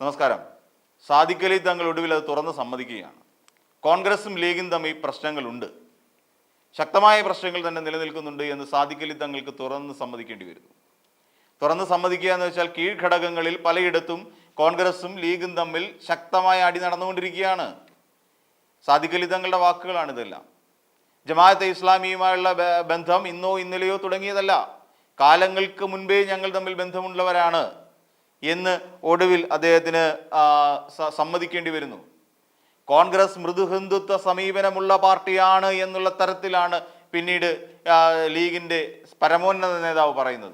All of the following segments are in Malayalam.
നമസ്കാരം. സാദിഖലി തങ്ങൾ ഒടുവിൽ അത് തുറന്ന് സമ്മതിക്കുകയാണ്. കോൺഗ്രസും ലീഗും തമ്മിൽ പ്രശ്നങ്ങളുണ്ട്. ശക്തമായ പ്രശ്നങ്ങൾ തന്നെ നിലനിൽക്കുന്നുണ്ട് എന്ന് സാദിഖലി തങ്ങൾക്ക് തുറന്ന് സമ്മതിക്കേണ്ടി വരുന്നു. തുറന്ന് സമ്മതിക്കുക എന്ന് വെച്ചാൽ കീഴ്ഘടകങ്ങളിൽ പലയിടത്തും കോൺഗ്രസും ലീഗും തമ്മിൽ ശക്തമായ അടി നടന്നുകൊണ്ടിരിക്കുകയാണ്. സാദിഖലി തങ്ങളുടെ വാക്കുകളാണ് ഇതെല്ലാം. ജമാഅത്തെ ഇസ്ലാമിയുമായുള്ള ബന്ധം ഇന്നോ ഇന്നലെയോ തുടങ്ങിയതല്ല. കാലങ്ങൾക്ക് മുൻപേ ഞങ്ങൾ തമ്മിൽ ബന്ധമുള്ളവരാണ്. എന്ന് ഒടുവിൽ അദ്ദേഹത്തിന് സമ്മതിക്കേണ്ടി വരുന്നു. കോൺഗ്രസ് മൃദുഹിന്ദുത്വ സമീപനമുള്ള പാർട്ടിയാണ് എന്നുള്ള തരത്തിലാണ് പിന്നീട് ലീഗിന്റെ പരമോന്നത നേതാവ് പറയുന്നത്.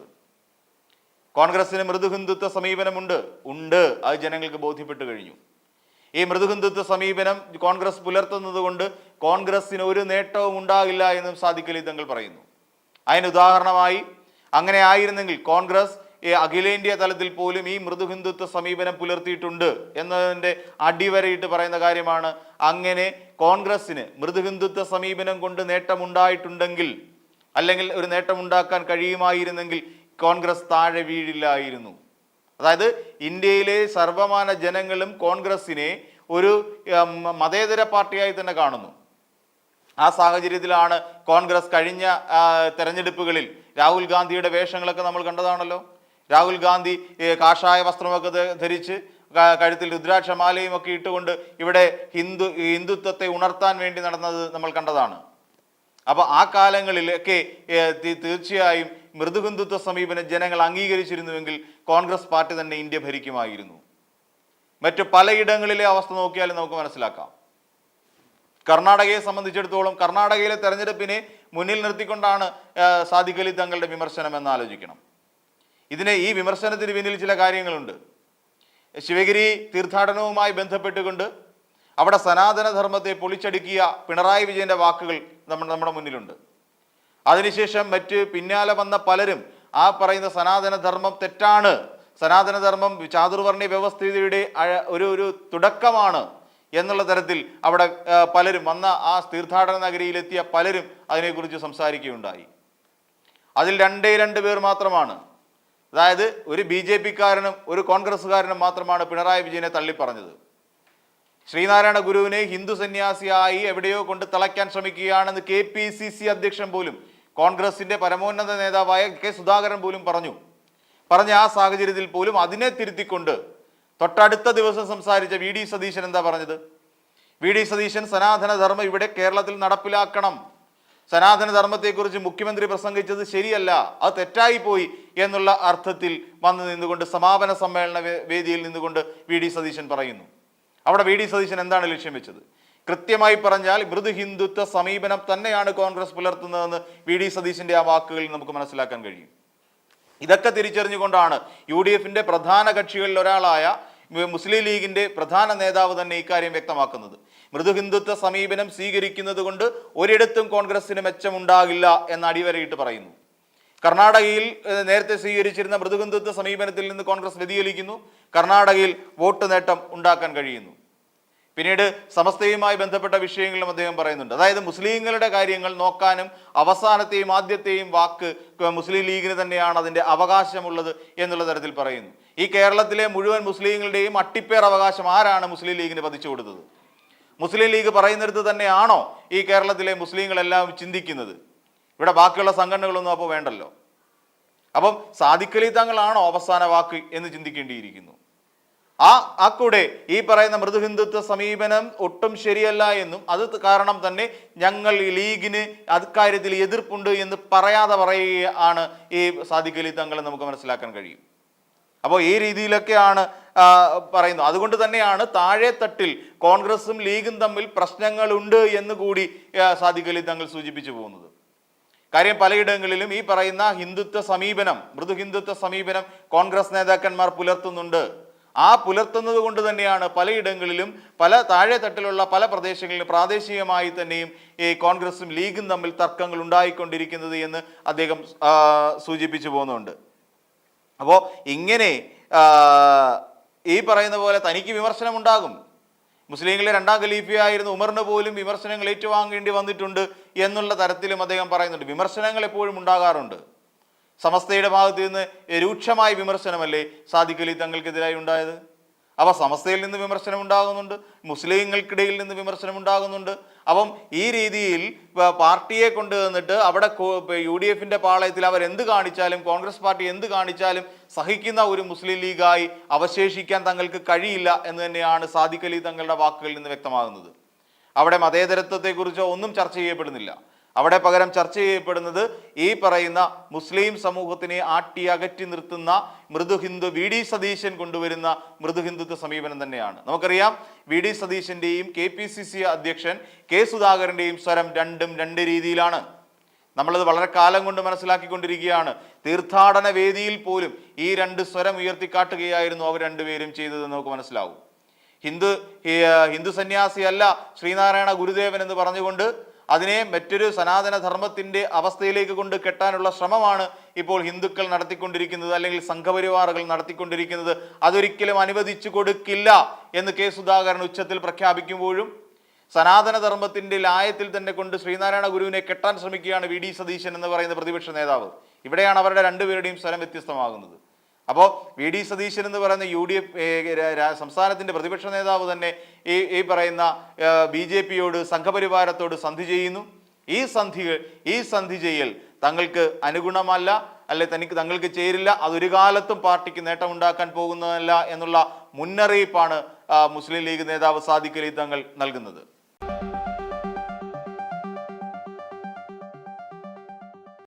കോൺഗ്രസിന് മൃദുഹിന്ദുത്വ സമീപനമുണ്ട്. ഉണ്ട്. അത് ജനങ്ങൾക്ക് ബോധ്യപ്പെട്ടു കഴിഞ്ഞു. ഈ മൃദുഹിന്ദുത്വ സമീപനം കോൺഗ്രസ് പുലർത്തുന്നത് കൊണ്ട് കോൺഗ്രസിന് ഒരു നേട്ടവും ഉണ്ടാകില്ല എന്നും സാദിഖ് തങ്ങൾ പറയുന്നു. അതിന് ഉദാഹരണമായി അങ്ങനെ ആയിരുന്നെങ്കിൽ കോൺഗ്രസ് ഈ അഖിലേന്ത്യാ തലത്തിൽ പോലും ഈ മൃദുഹിന്ദുത്വ സമീപനം പുലർത്തിയിട്ടുണ്ട് എന്നതിന്റെ അടിവരയിട്ട് പറയുന്ന കാര്യമാണ്. അങ്ങനെ കോൺഗ്രസിന് മൃദുഹിന്ദുത്വ സമീപനം കൊണ്ട് നേട്ടമുണ്ടായിട്ടുണ്ടെങ്കിൽ അല്ലെങ്കിൽ ഒരു നേട്ടമുണ്ടാക്കാൻ കഴിയുമായിരുന്നെങ്കിൽ കോൺഗ്രസ് താഴെ വീഴില്ലായിരുന്നു. അതായത് ഇന്ത്യയിലെ സർവമാന ജനങ്ങളും കോൺഗ്രസ്സിനെ ഒരു മതേതര പാർട്ടിയായി തന്നെ കാണുന്നു. ആ സാഹചര്യത്തിലാണ് കോൺഗ്രസ് കഴിഞ്ഞ തെരഞ്ഞെടുപ്പുകളിൽ രാഹുൽ ഗാന്ധിയുടെ വേഷങ്ങളൊക്കെ നമ്മൾ കണ്ടതാണല്ലോ. രാഹുൽ ഗാന്ധി കാഷായ വസ്ത്രമൊക്കെ ധരിച്ച് കഴുത്തിൽ രുദ്രാക്ഷമാലയും ഒക്കെ ഇട്ടുകൊണ്ട് ഇവിടെ ഹിന്ദു ഹിന്ദുത്വത്തെ ഉണർത്താൻ വേണ്ടി നടന്നത് നമ്മൾ കണ്ടതാണ്. അപ്പോൾ ആ കാലങ്ങളിലൊക്കെ തീർച്ചയായും മൃദുഹിന്ദുത്വ സമീപനം ജനങ്ങൾ അംഗീകരിച്ചിരുന്നുവെങ്കിൽ കോൺഗ്രസ് പാർട്ടി തന്നെ ഇന്ത്യ ഭരിക്കുമായിരുന്നു. മറ്റു പലയിടങ്ങളിലെ അവസ്ഥ നോക്കിയാലും നമുക്ക് മനസ്സിലാക്കാം. കർണാടകയെ സംബന്ധിച്ചിടത്തോളം കർണാടകയിലെ തെരഞ്ഞെടുപ്പിനെ മുന്നിൽ നിർത്തിക്കൊണ്ടാണ് സാദിഖലി തങ്ങളുടെ വിമർശനം എന്ന് ആലോചിക്കണം. ഇതിനെ ഈ വിമർശനത്തിന് പിന്നിൽ ചില കാര്യങ്ങളുണ്ട്. ശിവഗിരി തീർത്ഥാടനവുമായി ബന്ധപ്പെട്ടുകൊണ്ട് അവിടെ സനാതനധർമ്മത്തെ പൊളിച്ചടുക്കിയ പിണറായി വിജയന്റെ വാക്കുകൾ നമ്മൾ നമ്മുടെ മുന്നിലുണ്ട്. അതിനുശേഷം മറ്റ് പിന്നാലെ വന്ന പലരും ആ പറയുന്ന സനാതനധർമ്മം തെറ്റാണ് സനാതനധർമ്മം ചാതുർവർണ വ്യവസ്ഥിതിയുടെ ഒരു ഒരു തുടക്കമാണ് എന്നുള്ള തരത്തിൽ അവിടെ പലരും വന്ന ആ തീർത്ഥാടന നഗരിയിലെത്തിയ പലരും അതിനെക്കുറിച്ച് സംസാരിക്കുകയുണ്ടായി. അതിൽ രണ്ടേ രണ്ട് പേർ മാത്രമാണ്. അതായത് ഒരു ബി ജെ പിക്കാരനും ഒരു കോൺഗ്രസ്സുകാരനും മാത്രമാണ് പിണറായി വിജയനെ തള്ളിപ്പറഞ്ഞത്. ശ്രീനാരായണ ഗുരുവിനെ ഹിന്ദു സന്യാസിയായി എവിടെയോ കൊണ്ട് തിളയ്ക്കാൻ ശ്രമിക്കുകയാണെന്ന് കെ പി സി സി അധ്യക്ഷൻ പോലും കോൺഗ്രസിന്റെ പരമോന്നത നേതാവായ കെ സുധാകരൻ പോലും പറഞ്ഞു. പറഞ്ഞ ആ സാഹചര്യത്തിൽ പോലും അതിനെ തിരുത്തിക്കൊണ്ട് തൊട്ടടുത്ത ദിവസം സംസാരിച്ച വി ഡി സതീശൻ എന്താ പറഞ്ഞത്? വി ഡി സതീശൻ സനാതന ധർമ്മം ഇവിടെ കേരളത്തിൽ നടപ്പിലാക്കണം. സനാതന ധർമ്മത്തെക്കുറിച്ച് മുഖ്യമന്ത്രി പ്രസംഗിച്ചത് ശരിയല്ല അത് തെറ്റായിപ്പോയി എന്നുള്ള അർത്ഥത്തിൽ വന്ന് നിന്നുകൊണ്ട് സമാപന സമ്മേളന വേദിയിൽ നിന്നുകൊണ്ട് വി ഡി സതീശൻ പറയുന്നു. അവിടെ വി ഡി സതീശൻ എന്താണ് ലക്ഷ്യം വെച്ചത്? കൃത്യമായി പറഞ്ഞാൽ മൃദു ഹിന്ദുത്വ സമീപനം തന്നെയാണ് കോൺഗ്രസ് പുലർത്തുന്നതെന്ന് വി ഡി സതീശന്റെ ആ വാക്കുകളിൽ നമുക്ക് മനസ്സിലാക്കാൻ കഴിയും. ഇതൊക്കെ തിരിച്ചറിഞ്ഞുകൊണ്ടാണ് യു ഡി എഫിന്റെ പ്രധാന കക്ഷികളിൽ ഒരാളായ മുസ്ലിം ലീഗിന്റെ പ്രധാന നേതാവ് തന്നെ ഇക്കാര്യം വ്യക്തമാക്കുന്നത്. മൃദുഹിന്ദുത്വ സമീപനം സ്വീകരിക്കുന്നത് കൊണ്ട് ഒരിടത്തും കോൺഗ്രസിന് മെച്ചമുണ്ടാകില്ല എന്ന് അടിവരയിട്ട് പറയുന്നു. കർണാടകയിൽ നേരത്തെ സ്വീകരിച്ചിരുന്ന മൃദുഹിന്ദുത്വ സമീപനത്തിൽ നിന്ന് കോൺഗ്രസ് വ്യതിചലിക്കുന്നു. കർണാടകയിൽ വോട്ട് നേട്ടം ഉണ്ടാക്കാൻ കഴിയുന്നു. പിന്നീട് സമസ്തയുമായി ബന്ധപ്പെട്ട വിഷയങ്ങളും അദ്ദേഹം പറയുന്നുണ്ട്. അതായത് മുസ്ലിങ്ങളുടെ കാര്യങ്ങൾ നോക്കാനും അവസാനത്തെയും ആദ്യത്തെയും വാക്ക് മുസ്ലിം ലീഗിന് തന്നെയാണ് അതിന്റെ അവകാശമുള്ളത് എന്നുള്ള തരത്തിൽ പറയുന്നു. ഈ കേരളത്തിലെ മുഴുവൻ മുസ്ലിങ്ങളുടെയും അട്ടിപ്പേർ അവകാശം ആരാണ് മുസ്ലിം ലീഗിന് പതിച്ചു കൊടുത്തത്? മുസ്ലിം ലീഗ് പറയുന്നിടത്ത് തന്നെയാണോ ഈ കേരളത്തിലെ മുസ്ലിങ്ങളെല്ലാം ചിന്തിക്കുന്നത്? ഇവിടെ ബാക്കിയുള്ള സംഘടനകളൊന്നും അപ്പോൾ വേണ്ടല്ലോ. അപ്പം സാദിഖലി തങ്ങളാണോ അവസാന വാക്ക് എന്ന് ചിന്തിക്കേണ്ടിയിരിക്കുന്നു? ആ ആ കൂടെ ഈ പറയുന്ന മൃദുഹിന്ദുത്വ സമീപനം ഒട്ടും ശരിയല്ല എന്നും അത് കാരണം തന്നെ ഞങ്ങൾ ഈ ലീഗിന് അക്കാര്യത്തിൽ എതിർപ്പുണ്ട് എന്ന് പറയാതെ പറയുകയാണ് ഈ സാദിഖ് അലി തങ്ങൾ നമുക്ക് മനസ്സിലാക്കാൻ കഴിയും. അപ്പോൾ ഈ രീതിയിലൊക്കെയാണ് പറയുന്നത്. അതുകൊണ്ട് തന്നെയാണ് താഴെ തട്ടിൽ കോൺഗ്രസും ലീഗും തമ്മിൽ പ്രശ്നങ്ങളുണ്ട് എന്ന് കൂടി സാദിഖലി തങ്ങൾ സൂചിപ്പിച്ചു പോകുന്നത്. കാര്യം പലയിടങ്ങളിലും ഈ പറയുന്ന ഹിന്ദുത്വ സമീപനം മൃദു ഹിന്ദുത്വ സമീപനം കോൺഗ്രസ് നേതാക്കന്മാർ പുലർത്തുന്നുണ്ട്. ആ പുലർത്തുന്നത് കൊണ്ട് തന്നെയാണ് പലയിടങ്ങളിലും പല താഴെ തട്ടിലുള്ള പല പ്രദേശങ്ങളിലും പ്രാദേശികമായി തന്നെയും ഈ കോൺഗ്രസും ലീഗും തമ്മിൽ തർക്കങ്ങൾ ഉണ്ടായിക്കൊണ്ടിരിക്കുന്നത് എന്ന് അദ്ദേഹം സൂചിപ്പിച്ചു പോകുന്നുണ്ട്. അപ്പോൾ ഇങ്ങനെ ഈ പറയുന്ന പോലെ തനിക്ക് വിമർശനമുണ്ടാകും. മുസ്ലിങ്ങളിലെ രണ്ടാം ഖലീഫയായിരുന്ന ഉമറിന് പോലും വിമർശനങ്ങൾ ഏറ്റുവാങ്ങേണ്ടി വന്നിട്ടുണ്ട് എന്നുള്ള തരത്തിലും അദ്ദേഹം പറയുന്നുണ്ട്. വിമർശനങ്ങൾ എപ്പോഴും ഉണ്ടാകാറുണ്ട്. സമസ്തയുടെ ഭാഗത്ത് നിന്ന് രൂക്ഷമായ വിമർശനമല്ലേ സാദിഖ് അലി തങ്ങൾക്കെതിരായി ഉണ്ടായത്? അവ സമസ്തയിൽ നിന്ന് വിമർശനം ഉണ്ടാകുന്നുണ്ട് മുസ്ലിങ്ങൾക്കിടയിൽ നിന്ന് വിമർശനം ഉണ്ടാകുന്നുണ്ട് അപ്പം ഈ രീതിയിൽ പാർട്ടിയെ കൊണ്ടുവന്നിട്ട് അവിടെ യു ഡി എഫിന്റെ പാളയത്തിൽ അവർ കാണിച്ചാലും കോൺഗ്രസ് പാർട്ടി എന്ത് കാണിച്ചാലും സഹിക്കുന്ന ഒരു മുസ്ലിം ലീഗായി അവശേഷിക്കാൻ തങ്ങൾക്ക് കഴിയില്ല എന്ന് തന്നെയാണ് സാദിഖ് അലി തങ്ങളുടെ വാക്കുകളിൽ നിന്ന് വ്യക്തമാകുന്നത്. അവിടെ മതേതരത്വത്തെക്കുറിച്ചോ ഒന്നും ചർച്ച ചെയ്യപ്പെടുന്നില്ല. അവിടെ പകരം ചർച്ച ചെയ്യപ്പെടുന്നത് ഈ പറയുന്ന മുസ്ലിം സമൂഹത്തിനെ ആട്ടി അകറ്റി നിർത്തുന്ന മൃദു ഹിന്ദു വി ഡി സതീശൻ കൊണ്ടുവരുന്ന മൃദു ഹിന്ദുത്വ സമീപനം തന്നെയാണ്. നമുക്കറിയാം വി ഡി സതീശന്റെയും കെ പി സി സി അധ്യക്ഷൻ കെ സുധാകരന്റെയും സ്വരം രണ്ടും രണ്ട് രീതിയിലാണ്. നമ്മളത് വളരെ കാലം കൊണ്ട് മനസ്സിലാക്കിക്കൊണ്ടിരിക്കുകയാണ്. തീർത്ഥാടന വേദിയിൽ പോലും ഈ രണ്ട് സ്വരം ഉയർത്തിക്കാട്ടുകയായിരുന്നു അവർ രണ്ടുപേരും ചെയ്തതെന്ന് നമുക്ക് മനസ്സിലാവും. ഹിന്ദു ഹിന്ദു സന്യാസി അല്ല ശ്രീനാരായണ ഗുരുദേവൻ എന്ന് പറഞ്ഞുകൊണ്ട് അതിനെ മറ്റൊരു സനാതന ധർമ്മത്തിന്റെ അവസ്ഥയിലേക്ക് കൊണ്ട് കെട്ടാനുള്ള ശ്രമമാണ് ഇപ്പോൾ ഹിന്ദുക്കൾ നടത്തിക്കൊണ്ടിരിക്കുന്നത് അല്ലെങ്കിൽ സംഘപരിവാറുകൾ നടത്തിക്കൊണ്ടിരിക്കുന്നത്. അതൊരിക്കലും അനുവദിച്ചു കൊടുക്കില്ല എന്ന് കെ സുധാകരൻ ഉച്ചത്തിൽ പ്രഖ്യാപിക്കുമ്പോഴും സനാതന ധർമ്മത്തിന്റെ ലായത്തിൽ തന്നെ കൊണ്ട് ശ്രീനാരായണ ഗുരുവിനെ കെട്ടാൻ ശ്രമിക്കുകയാണ് വി ഡി സതീശൻ എന്ന് പറയുന്ന പ്രതിപക്ഷ നേതാവ്. ഇവിടെയാണ് അവരുടെ രണ്ടുപേരുടെയും സ്വരം വ്യത്യസ്തമാകുന്നത്. അപ്പോൾ വി ഡി സതീശൻ എന്ന് പറയുന്ന യു ഡി എഫ് സംസ്ഥാനത്തിന്റെ പ്രതിപക്ഷ നേതാവ് തന്നെ ഈ ഈ പറയുന്ന ബി ജെ പിയോട് സംഘപരിവാരത്തോട് സന്ധി ചെയ്യുന്നു. ഈ സന്ധി ഈ സന്ധി ചെയ്യൽ തങ്ങൾക്ക് അനുഗുണമല്ല അല്ലെ തനിക്ക് തങ്ങൾക്ക് ചേരില്ല. അതൊരു കാലത്തും പാർട്ടിക്ക് നേട്ടമുണ്ടാക്കാൻ പോകുന്നതല്ല എന്നുള്ള മുന്നറിയിപ്പാണ് മുസ്ലിം ലീഗ് നേതാവ് സാദിഖ് അലി തങ്ങൾ നൽകുന്നത്.